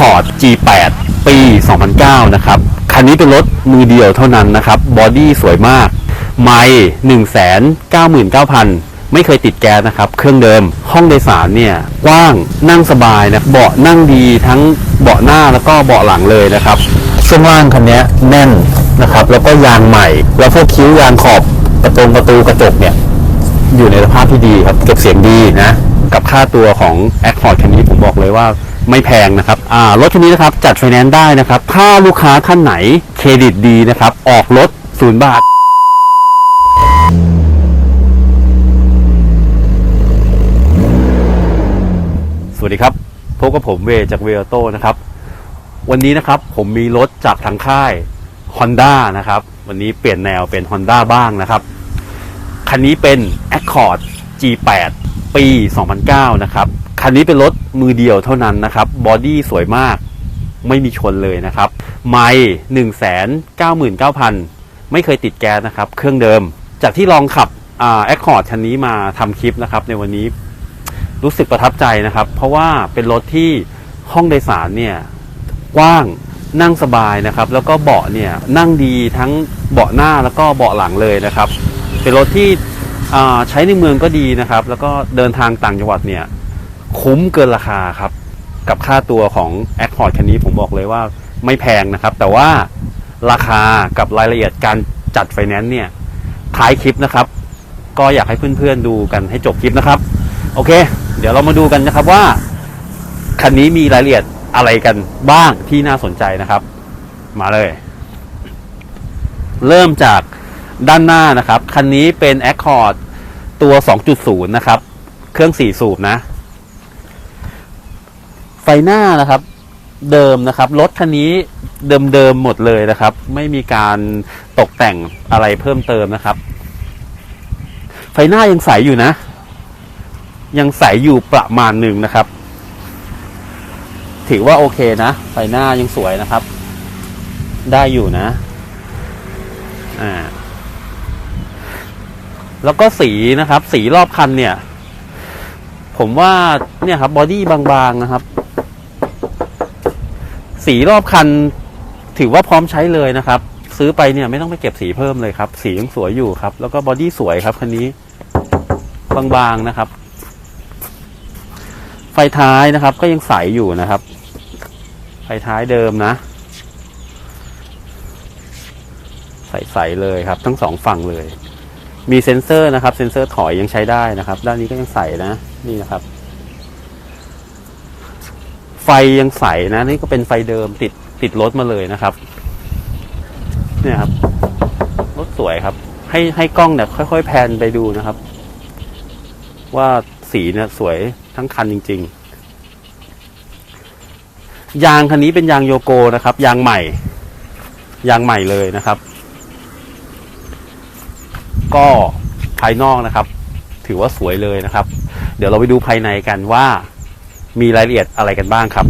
Accord G8 ปี 2009 นะครับ คันนี้เป็นรถมือเดียวเท่านั้นนะครับ บอดี้สวยมาก ไม่199,000ไม่เคยติดแก๊สนะครับ เครื่องเดิม ห้องโดยสารเนี่ย กว้าง นั่งสบายนะ เบาะนั่งดีทั้งเบาะหน้าแล้วก็เบาะหลังเลยนะครับ ช่วงล่างคันนี้แน่นนะครับ แล้วก็ยางใหม่ แล้วพวกคิ้วยางขอบประตูประตูกระจกเนี่ย อยู่ในสภาพที่ดีครับ เก็บเสียงดีนะ กับค่าตัวของ Accord คันนี้ผมบอกเลยว่า ไม่แพงนะครับอ่ารถคันนี้นะครับจัดไฟแนนซ์ได้นะครับ ถ้าลูกค้าท่านไหนเครดิตดีนะครับ ออกรถศูนย์บาทสวัสดีครับพบกับผมเวจากเวลโตนะครับ วันนี้นะครับผมมีรถจากทางค่าย Honda นะครับ วันนี้เปลี่ยนแนวเป็น Honda บ้างนะครับ คันนี้เป็น Accord G8 ปี 2009 นะครับ คันนี้เป็นรถมือเดียวเท่านั้นนะครับ บอดี้สวยมาก ไม่มีชนเลยนะครับ ไม่1 9 9 0 0 0ไม่เคยติดแก๊สนะครับ เครื่องเดิม จากที่ลองขับอ่า Accord คันนี้มาทำคลิปนะครับ ในวันนี้รู้สึกประทับใจนะครับ เพราะว่าเป็นรถที่ห้องโดยสารเนี่ยกว้างนั่งสบายนะครับ แล้วก็เบาะเนี่ยนั่งดีทั้งเบาะหน้าแล้วก็เบาะหลังเลยนะครับ เป็นรถที่ใช้ในเมืองก็ดีนะครับ แล้วก็เดินทางต่างจังหวัดเนี่ย คุ้มเกินราคาครับ กับค่าตัวของ Accord คันนี้ผมบอกเลยว่าไม่แพงนะครับ แต่ว่าราคากับรายละเอียดการจัดไฟแนนซ์เนี่ยท้ายคลิปนะครับ ก็อยากให้เพื่อนๆดูกันให้จบคลิปนะครับ โอเค เดี๋ยวเรามาดูกันนะครับว่า คันนี้มีรายละเอียดอะไรกันบ้างที่น่าสนใจนะครับ มาเลย เริ่มจากด้านหน้านะครับ คันนี้เป็น Accord ตัว 2.0 นะครับ เครื่อง 4 สูบนะ หน้านะครับ เดิมนะครับรถคันนี้เดิมๆหมดเลยนะครับ ไม่มีการตกแต่งอะไรเพิ่มเติมนะครับ ไฟหน้ายังใสอยู่นะ ยังใสอยู่ประมาณหนึ่งนะครับ ถือว่าโอเคนะ ไฟหน้ายังสวยนะครับ ได้อยู่นะ อ่า แล้วก็สีนะครับ สีรอบคันเนี่ย ผมว่าเนี่ยครับบอดี้บางๆนะครับ สีรอบคันถือว่าพร้อมใช้เลยนะครับ ซื้อไปเนี่ยไม่ต้องไปเก็บสีเพิ่มเลยครับ สียังสวยอยู่ครับ แล้วก็บอดี้สวยครับคันนี้ บางๆนะครับ ไฟท้ายนะครับ ก็ยังใสอยู่นะครับ ไฟท้ายเดิมนะ ใสๆเลยครับ ทั้งสองฝั่งเลย มีเซ็นเซอร์นะครับ เซ็นเซอร์ถอยยังใช้ได้นะครับ ด้านนี้ก็ยังใสนะ นี่นะครับ ฟยังใสนะนี่ก็เป็นไฟเดิมติดติดรถมาเลยนะครับ เนี่ยครับรถสวยครับ ให้ให้กล้องเนี่ยค่อย ๆ แพนไปดูนะครับ ว่าสีเนี่ยสวยทั้งคันจริง ๆ ยางคันนี้เป็นยางโยโกนะครับ ยางใหม่ ยางใหม่เลยนะครับ ก็ภายนอกนะครับ ถือว่าสวยเลยนะครับ เดี๋ยวเราไปดูภายในกันว่า มีรายละเอียดอะไรกันบ้างครับ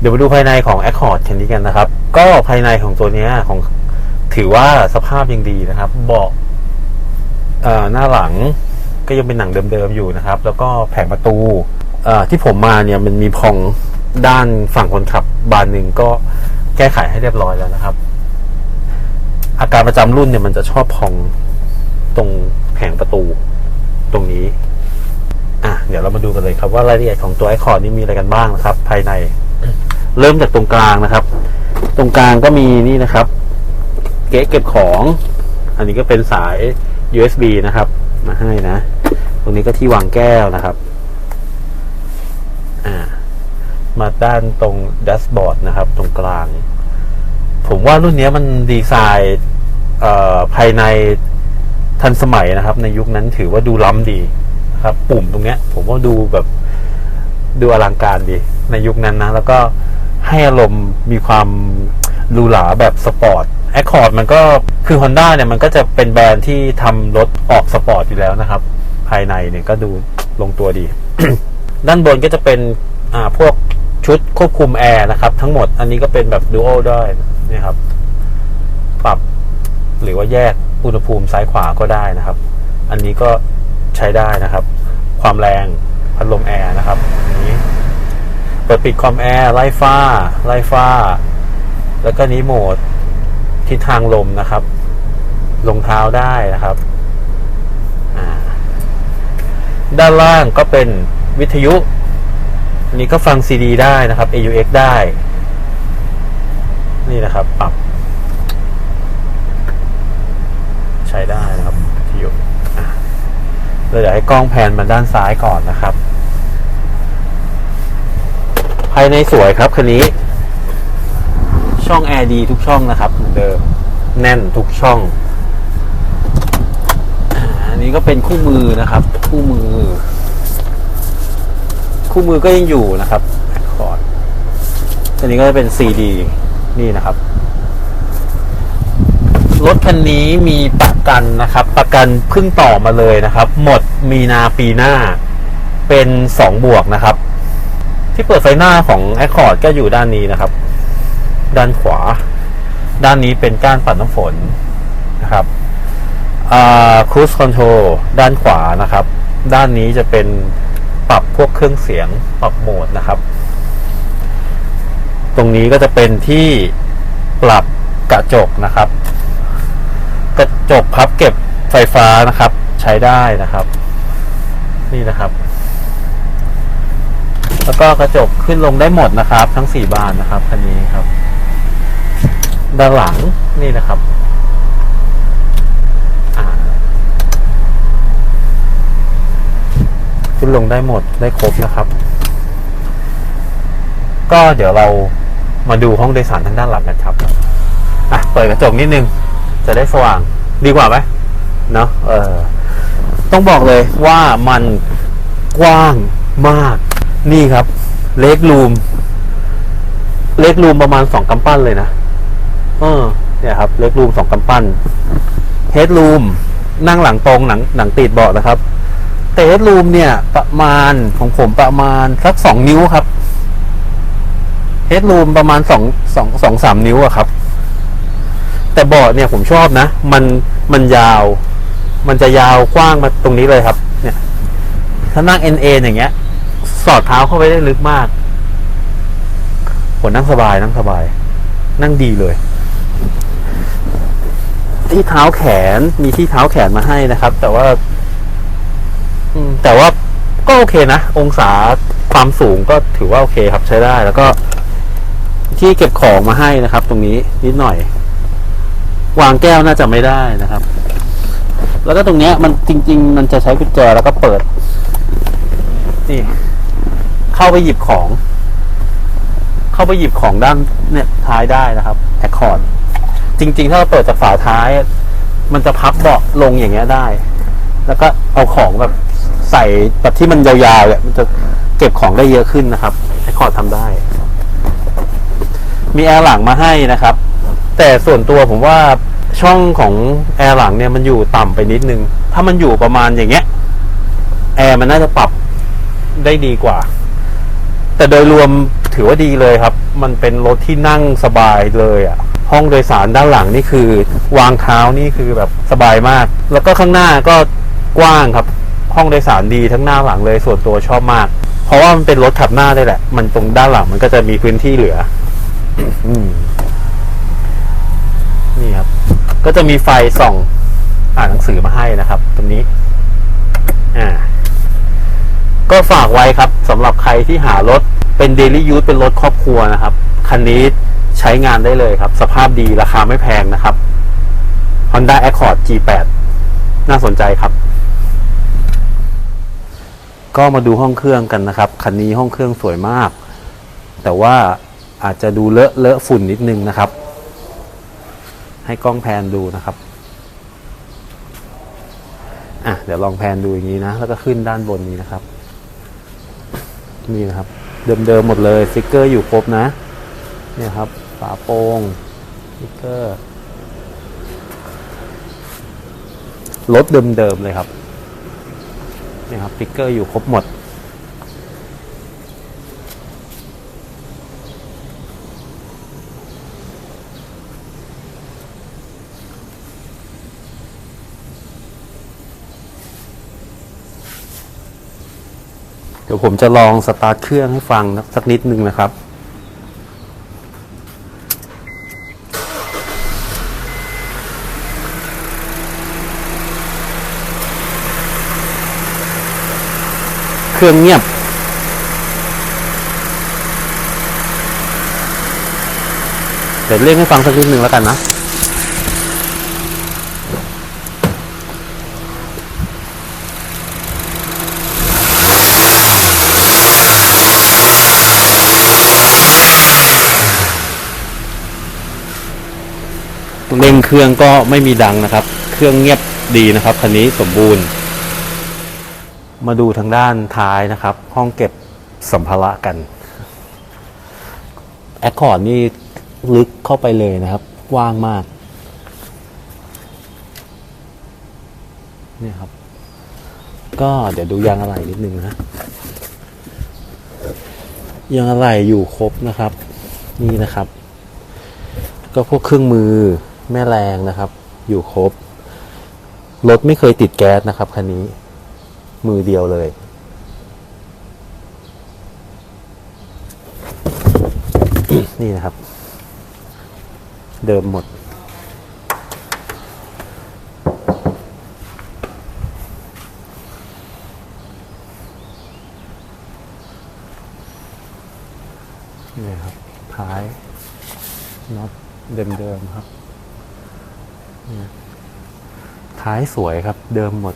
เดี๋ยวมาดูภายในของ Accord คันนี้กันนะครับ ก็ภายในของตัวนี้ของถือว่าสภาพยังดีนะครับ เบาะหน้าหลังก็ยังเป็นหนังเดิมๆอยู่นะครับ แล้วก็แผงประตูที่ผมมาเนี่ยมันมีพองด้านฝั่งคนขับบานหนึ่งก็แก้ไขให้เรียบร้อยแล้วนะครับ อาการประจำรุ่นเนี่ยมันจะชอบพอง ตรงแผงประตูตรงนี้ อะ เดี๋ยวเรามาดูกันเลยครับว่ารายละเอียดของตัวไอคอนนี่มีอะไรกันบ้างนะครับ ภายใน เริ่มจากตรงกลางนะครับ ตรงกลางก็มีนี่นะครับ เก๊เก็บของ อันนี้ก็เป็นสาย USB นะครับ มาให้นะ ตรงนี้ก็ที่วางแก้วนะครับ อ่า มาด้านตรงแดชบอร์ดนะครับ ตรงกลาง ผมว่ารุ่นนี้มันดีไซน์ภายใน ทันสมัยนะครับ ในยุคนั้นถือว่าดูล้ำดีนะครับ ปุ่มตรงเนี้ย ผมว่าดูแบบดูอลังการดี ในยุคนั้นนะ แล้วก็ให้อารมณ์มีความหรูหราแบบสปอร์ตแอคคอร์ดมันก็คือ Honda เนี่ยมันก็จะเป็นแบรนด์ที่ทำรถออกสปอร์ตอยู่แล้วนะครับ ภายในเนี่ยก็ดูลงตัวดี ด้านบนก็จะเป็นอ่าพวกชุดควบคุมแอร์นะครับ ทั้งหมดอันนี้ก็เป็นแบบดูโอได้เนี่ครับ ปรับหรือว่าแยก อุณหภูมิซ้ายขวาก็ได้นะครับ อันนี้ก็ใช้ได้นะครับ ความแรงพัดลมแอร์นะครับอันนี้เปิดปิดคอมแอร์ไล่ฟ้าไล่ฟ้า แล้วก็นี้โหมดทิศทางลมนะครับ ลงเท้าได้นะครับ ด้านล่างก็เป็นวิทยุนนี้ก็ฟังซีดีได้นะครับ AUX ได้ นี่นะครับ ปรับ ใช้ได้นะครับวิทยุอ่เราเดี๋ยวให้กล้องแพนมาด้านซ้ายก่อนนะครับ ภายในสวยครับคันนี้ ช่องแอร์ดีทุกช่องนะครับเหมือนเดิมแน่นทุกช่อง อันนี้ก็เป็นคู่มือนะครับ คู่มือ คู่มือก็ยังอยู่นะครับแอคคอร์ดอันนี้ก็จะเป็น CD นี่นะครับ รถคันนี้มีประกันนะครับ ประกันเพิ่งต่อมาเลยนะครับ หมดมีนาปีหน้าเป็นสองบวกนะครับ ที่เปิดไฟหน้าของ Accord ก็อยู่ด้านนี้นะครับ ด้านขวา ด้านนี้เป็นก้านปัดน้ำฝนนะครับครู i คอนโทร l ด้านขวานะครับ ด้านนี้จะเป็นปรับพวกเครื่องเสียงปรับโหมดนะครับ ตรงนี้ก็จะเป็นที่ปรับกระจกนะครับ กระจกพับเก็บไฟฟ้านะครับ ใช้ได้นะครับ นี่นะครับ แล้วก็กระจกขึ้นลงได้หมดนะครับ ทั้งสี่บานนะครับคันนี้ครับ ด้านหลังนี่นะครับขึ้นลงได้หมดได้ครบนะครับ ก็เดี๋ยวเรามาดูห้องโดยสารทางด้านหลังกันครับ อะ เปิดกระจกนิดนึง จะได้สว่างดีกว่าไหมเนาะเออต้องบอกเลยว่ามันกว้างมาก นี่ครับ เล็กรูม เล็กรูมประมาณสองกำปั้นเลยนะเออเนี่ยครับ เล็กรูมสองกำปั้นเฮดรูมนั่งหลังตรงหนังหนังติดเบาะนะครับแต่เฮดรูมเนี่ยประมาณของผมประมาณสักสองนิ้วครับเฮดรูมประมาณสองสองสองสามนิ้วอะครับ แต่เบาะเนี่ยผมชอบนะ มันมันยาว มันจะยาวกว้างมาตรงนี้เลยครับ เนี่ย ถ้านั่งเอ็นเออย่างเงี้ย สอดเท้าเข้าไปได้ลึกมากผมนั่งสบายนั่งสบาย นั่งดีเลย ที่เท้าแขนมีที่เท้าแขนมาให้นะครับ แต่ว่าแต่ว่าก็โอเคนะ องศาความสูงก็ถือว่าโอเคครับใช้ได้ แล้วก็ที่เก็บของมาให้นะครับ ตรงนี้นิดหน่อย วางแก้วน่าจะไม่ได้นะครับ แล้วก็ตรงเนี้ยมันจริง ๆ มันจะใช้กุญแจแล้วก็เปิดนี่เข้าไปหยิบของ เข้าไปหยิบของด้านเนี่ยท้ายได้นะครับแอคคอร์ดจริง ๆ ถ้าเราเปิดจากฝาท้าย มันจะพับเบาะลงอย่างเงี้ยได้ แล้วก็เอาของแบบใส่แบบที่มันยาวๆเนี่ยมันจะเก็บของได้เยอะขึ้นนะครับแอคคอร์ดทำได้ มีแอร์หลังมาให้นะครับ แต่ส่วนตัวผมว่า ช่องของแอร์หลังเนี่ยมันอยู่ต่ำไปนิดนึง ถ้ามันอยู่ประมาณอย่างเงี้ย แอร์มันน่าจะปรับได้ดีกว่า แต่โดยรวมถือว่าดีเลยครับ มันเป็นรถที่นั่งสบายเลยอะ่ะ ห้องโดยสารด้านหลังนี่คือ วางเท้านี่คือแบบสบายมาก แล้วก็ข้างหน้าก็กว้างครับ ห้องโดยสารดีทั้งหน้าหลังเลยส่วนตัวชอบมาก เพราะว่ามันเป็นรถขับหน้าได้แหละ มันตรงด้านหลังมันก็จะมีพื้นที่เหลือ อืม นี่ครับ ก็จะมีไฟส่องอ่านหนังสือมาให้นะครับ ตรงนี้ อ่า ก็ฝากไว้ครับสำหรับใครที่หารถเป็นเดลี่ยู e เป็นรถครอบครัวนะครับ คันนี้ใช้งานได้เลยครับ สภาพดีราคาไม่แพงนะครับ Honda Accord G8 น่าสนใจครับ ก็มาดูห้องเครื่องกันนะครับ คันนี้ห้องเครื่องสวยมาก แต่ว่าอาจจะดูเลอะเลอะฝุ่นนิดนึงนะครับ ให้กล้องแพนดูนะครับอะเดี๋ยวลองแพนดูอย่างนี้นะ แล้วก็ขึ้นด้านบนนี้นะครับ นี่นะครับ เดิมๆหมดเลยสติกเกอร์อยู่ครบนะ เนี่ยครับ ฝาโปร่งสติกเกอร์รถเดิมๆเลยครับเนี่ยครับสติกเกอร์อยู่ครบหมด เดี๋ยวผมจะลองสตาร์ทเครื่องให้ฟังสักนิดนึงนะครับเครื่องเงียบ เดี๋ยวเล่นให้ฟังสักนิดนึงแล้วกันนะ เร่งเครื่องก็ไม่มีดังนะครับ เครื่องเงียบดีนะครับคันนี้สมบูรณ์ มาดูทางด้านท้ายนะครับ ห้องเก็บสัมภาระกันแอคคอร์ดนี่ลึกเข้าไปเลยนะครับกว้างมากนี่ครับ ก็เดี๋ยวดูยางอะไหล่นิดนึงนะยางอะไหล่อยู่ครบนะครับ นี่นะครับ ก็พวกเครื่องมือ แม่แรงนะครับ อยู่ครบ รถไม่เคยติดแก๊สนะครับคันนี้ มือเดียวเลย นี่นะครับ เดิมหมดนี่ครับท้ายน็อตเดิมๆครับ ท้ายสวยครับเดิมหมด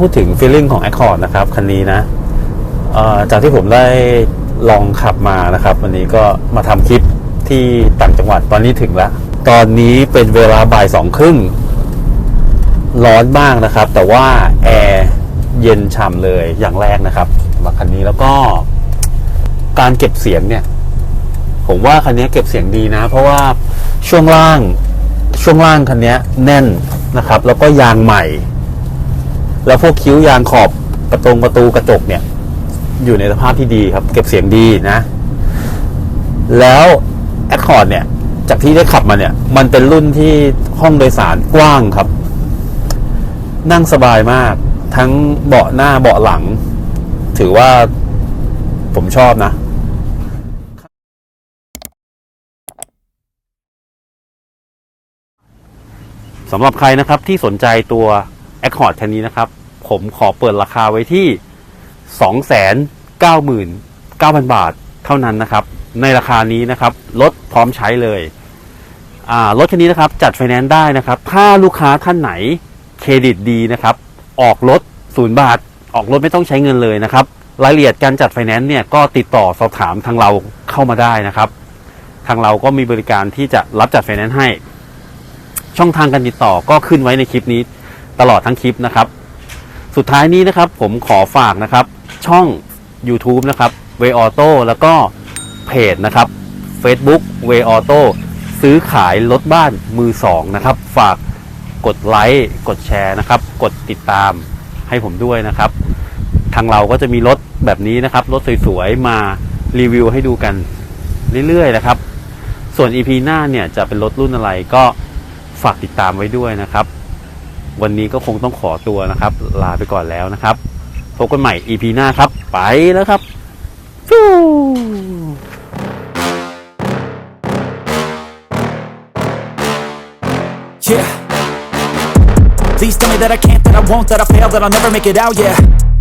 พูดถึงฟีลลิ่งของ Accord นะครับ คันนี้นะจากที่ผมได้ลองขับมานะครับ วันนี้ก็มาทำคลิปที่ต่างจังหวัดตอนนี้ถึงแล้ว ตอนนี้เป็นเวลาบ่ายสองครึ่ง ร้อนมากนะครับ แต่ว่าแอร์เย็นฉ่ำเลยอย่างแรกนะครับสำหรับคันนี้แล้วก็การเก็บเสียงเนี่ย ผมว่าคันนี้เก็บเสียงดีนะ เพราะว่าช่วงล่างช่วงล่างคันนี้แน่นนะครับ แล้วก็ยางใหม่ แล้วพวกคิ้วยางขอบประตงประตูกระจกเนี่ย อยู่ในสภาพที่ดีครับ เก็บเสียงดีนะ แล้ว Accord เนี่ย จากที่ได้ขับมาเนี่ย มันเป็นรุ่นที่ห้องโดยสารกว้างครับ นั่งสบายมาก ทั้งเบาะหน้าเบาะหลัง ถือว่าผมชอบนะสำหรับใครนะครับที่สนใจตัว Accord คันนี้นะครับ ผมขอเปิดราคาไว้ที่ 299,000 บาทเท่านั้นนะครับ ในราคานี้นะครับรถพร้อมใช้เลยรถคันนี้นะครับจัดไฟแนนซ์ได้นะครับ ถ้าลูกค้าท่านไหนเครดิตดีนะครับ ออกรถศูนย์บาท ออกรถไม่ต้องใช้เงินเลยนะครับ รายละเอียดการจัดไฟแนนซ์เนี่ยก็ติดต่อสอบถามทางเราเข้ามาได้นะครับ ทางเราก็มีบริการที่จะรับจัดไฟแนนซ์ให้ ช่องทางการติดต่อก็ขึ้นไว้ในคลิปนี้ ตลอดทั้งคลิปนะครับ สุดท้ายนี้นะครับผมขอฝากนะครับ ช่อง YouTube นะครับ w a y Auto แล้วก็เพจนะครับ Facebook w a y Auto ซื้อขายรถบ้านมือสองนะครับ ฝากกดไลค์กดแชร์นะครับ กดติดตามให้ผมด้วยนะครับ ทางเราก็จะมีรถแบบนี้นะครับ รถสวยๆ มารีวิวให้ดูกันเรื่อยๆนะครับ ส่วน EP หน้าเนี่ยจะเป็นรถรุ่นอะไรก็ฝากติดตามไว้ด้วยนะครับ วันนี้ก็คงต้องขอตัวนะครับ ลาไปก่อนแล้วนะครับ พบกันใหม่ EP หน้าครับ ไปแล้วครับฟู Yeah. Please tell me that I can't, that I won't, that I fail, that I'll never make it out, yeah.